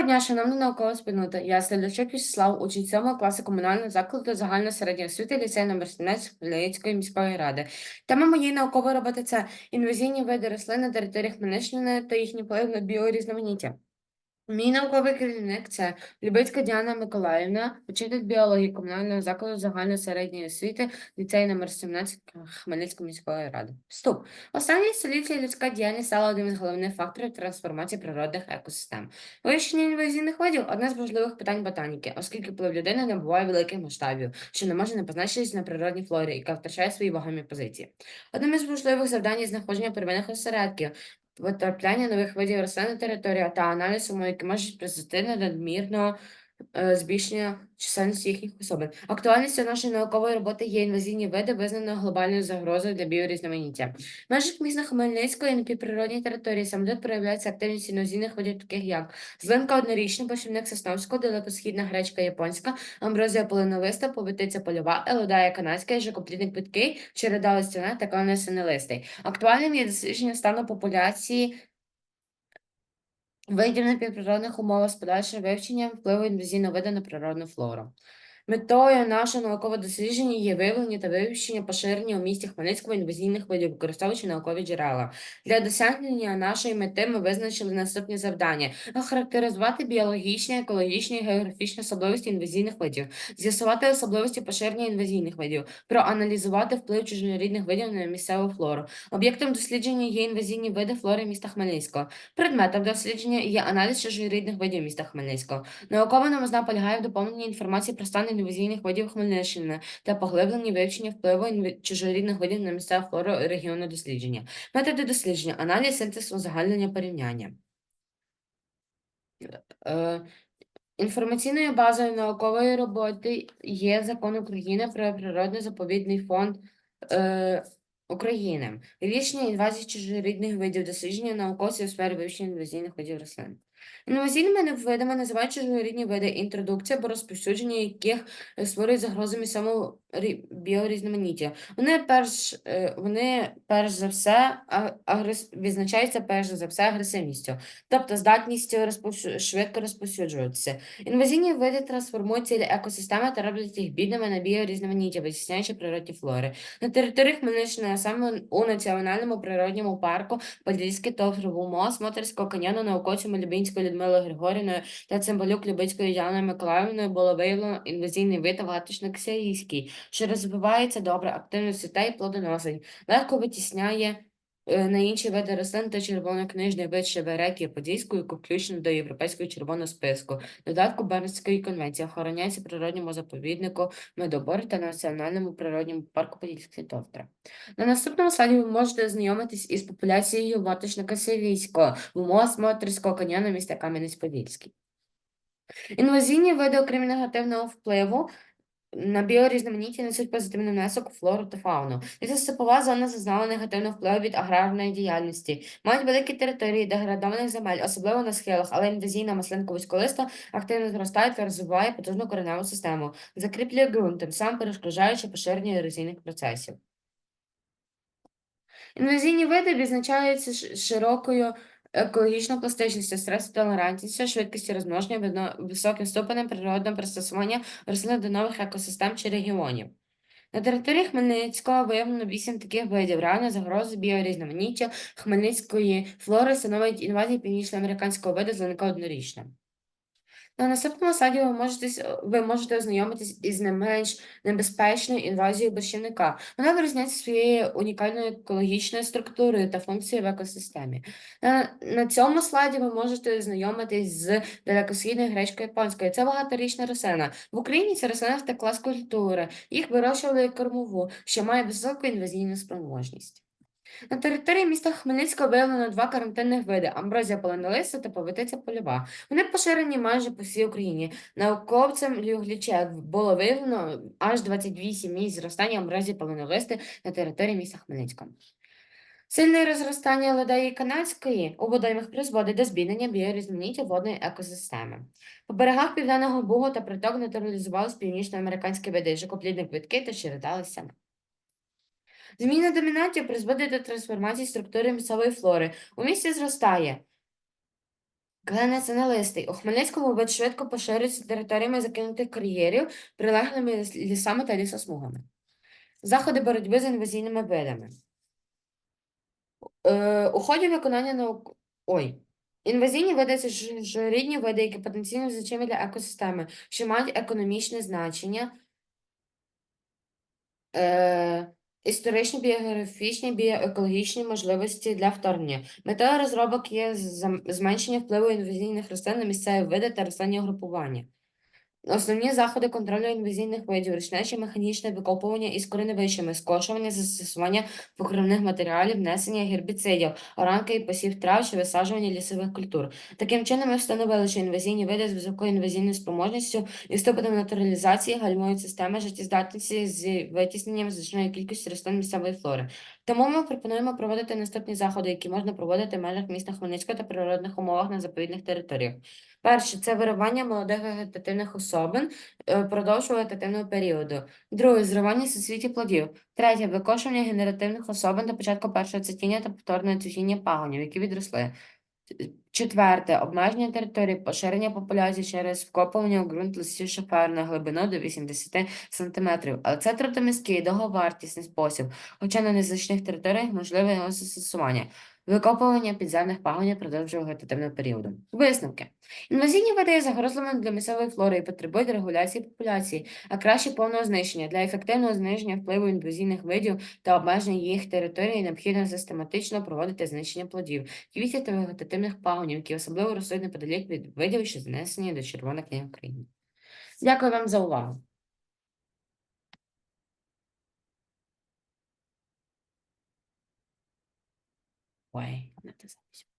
Доброго дня, шановна наукова спільнота. Я Селячок Вячеслав, учень 7 класу комунального закладу загальної середньої освіти ліцей номер 17 Хмельницької міської ради. Тема моєї наукової роботи це інвазійні види рослин на території Хмельниччини та їхні вплив на біорізноманіття. Мій науковий керівник це Любицька Діана Миколаївна, учитель біології комунального закладу загальної середньої освіти, ліцей номер 17 Хмельницької міської ради. Вступ. Останні століття людська діяльність стала одним з головних факторів трансформації природних екосистем. Вивчення інвазійних видів одне з важливих питань ботаніки, оскільки вплив людини набуває великих масштабів, що не може не позначитись на природній флорі, яка втрачає свої вагомі позиції. Одним із важливих завдань є знаходження первинних осередків, потрапляння нових видів рослин на територію та аналіз умов, які можуть призвести до надмірного збільшення чисельності їхніх особин. Актуальністю нашої наукової роботи є інвазійні види, визнані глобальною загрозою для біорізноманіття. В межах міста Хмельницької на підприродній території саме проявляється активність інвазійних видів, таких як злинка однорічна, пошівник сосновського, далекосхідна гречка японська, амброзія полинолиста, повитиця польова, елодая канадська, жакоплідник питкий, череда листяна та клане синелистий. Актуальним є дослідження стану популяції видів на підприродних умовах з подальшим вивченням впливу інвазійного виду на природну флору. Метою нашого наукового дослідження є виявлення та вивчення поширення у місті Хмельницького інвазійних видів, використовуючи наукові джерела. Для досягнення нашої мети ми визначили наступні завдання: охарактеризувати біологічні, екологічні і географічні особливості інвазійних видів, з'ясувати особливості поширення інвазійних видів, проаналізувати вплив чужорідних видів на місцеву флору. Об'єктом дослідження є інвазійні види флори міста Хмельницького. Предметом дослідження є аналіз чужорідних видів міста Хмельницького. Наукова новизна полягає в доповненні інформації про стан інвазійних видів Хмельниччини та поглибленні вивчення впливу чужорідних видів на місцеву флору регіону дослідження. Методи дослідження, аналіз, синтез, узагальнення, порівняння. Е, Інформаційною базою наукової роботи є Закон України про природний заповідний фонд е, України, рішення інвазії чужорідних видів дослідження науковців у сфері вивчення інвазійних видів рослин. Інвазійними видами називають чужорідні види, інтродукція або розповсюдження яких створюють створює загрозу місцевому біорізноманіття. Вони перш, е, вони перш за все агрес... відзначаються перш за все агресивністю, тобто здатністю розповсю... швидко розповсюджуватися. Інвазійні види трансформують цілі екосистеми та роблять їх бідними на біорізноманіття, витісняючи природні флори. На території Хмельниччини, а саме у Національному природньому парку Подільське Товстровому Смотрського каньйону науковцями Любінською Людмилою Григорівною та Цимбалюк Любицькою Яною Миколаївною було виявлено інвазійний вид ваточник сирійський, що розвивається добре, активно цвіте і плодоносить, легко витісняє е, на інші види рослин та червонокнижний вид шеверекії подільської, включено до європейського червоного списку. Додатку Бернської конвенції охороняється природньому заповіднику Медобор та Національному природньому парку Подільський Товтра. На наступному слайді ви можете ознайомитись із популяцією ваточника сирійського в умовах Смотрського каньйону міста Кам'янець-Подільський. Інвазійні види, окрім негативного впливу, на біорізноманіття несуть позитивний внесок у флору та фауну. Лісостепова зона зазнала негативного впливу від аграрної діяльності. Мають великі території деградованих земель, особливо на схилах, але інвазійна маслинка вузьколиста активно зростає та розвиває потужну кореневу систему, закріплює ґрунт, тим самим перешкоджаючи поширенню ерозійних процесів. Інвазійні види відзначаються ш- широкою пластичність, стрес, толерантність, швидкістю розмноження, високим ступенем природного пристосування рослин до нових екосистем чи регіонів. На території Хмельницького виявлено вісім таких видів. Реальна загроза біорізноманіття хмельницької флори становить інвазія північноамериканського виду зеленка однорічна. На наступному слайді ви можете, ви можете ознайомитись із не менш небезпечною інвазією борщівника. Вона вирізняється своєю унікальною екологічною структурою та функцією в екосистемі. На, на цьому слайді ви можете ознайомитись з далекосхідною гречкою японською. Це багаторічна рослина. В Україні ця рослина втекла з культури. Їх вирощували як кормову, що має високу інвазійну спроможність. На території міста Хмельницького виявлено два карантинних види амброзія полинолиста та повитиця польова. Вони поширені майже по всій Україні. Науковцем Люглічек було виявлено аж 28 місць зростання амброзії полинолисти на території міста Хмельницького. Сильне розростання ледеї канадської у водоймах призводить до збіднення біорізноманіття водної екосистеми. По берегах Південного Бугу та приток натуралізувались північноамериканські види жукоплідник витки та череда листяна. Зміна домінантів призводить до трансформації структури місцевої флори. У місті зростає Клен-націоналисти. У Хмельницькому вид швидко поширюється територіями закинутих кар'єрів, прилеглими лісами та лісосмугами. Заходи боротьби з інвазійними видами. Е, у ході виконання наук... Ой. Інвазійні види це ж, ж рідні види, які потенційно значимі для екосистеми, що мають економічне значення, е, історичні, біографічні, біоекологічні можливості для вторгнення. Метою розробок є зменшення впливу інвазійних рослин на місцеві види та рослинні групування. Основні заходи контролю інвазійних видів, ручне чи механічне викопування із кореневищами, скошування, застосування покривних матеріалів, внесення гербіцидів, оранки і посів трав чи висаджування лісових культур. Таким чином, ми встановили, що інвазійні види з високою інвазійною спроможністю і ступенем натуралізації гальмують системи життєздатності з витісненням значної кількості рослин місцевої флори. Тому ми пропонуємо проводити наступні заходи, які можна проводити в межах міста Хмельницького та природних умовах на заповідних територіях. Перше це виривання молодих вегетативних особин е, впродовж вегетативного періоду. Друге зривання суцвіття плодів. Третє викошування генеративних особин до початку першого цвітіння та повторного цвітіння пагонів, які відросли. Четверте обмеження території, поширення популяції через вкопування у ґрунт листів шифер на глибину до 80 см. Але це трудомісткий і довговартісний спосіб, хоча на незначних територіях можливе його застосування. Викопування підземних пагонів продовжує вегетативного періоду. Висновки. Інвазійні види загрозливими для місцевої флори і потребують регуляції популяції, а краще повного знищення. Для ефективного зниження впливу інвазійних видів та обмеження їх території необхідно систематично проводити знищення плодів, квітів та вегетативних пагонів, які особливо ростуть неподалік від видів, що занесені до Червоної книги України. Дякую вам за увагу. 喂，那都是。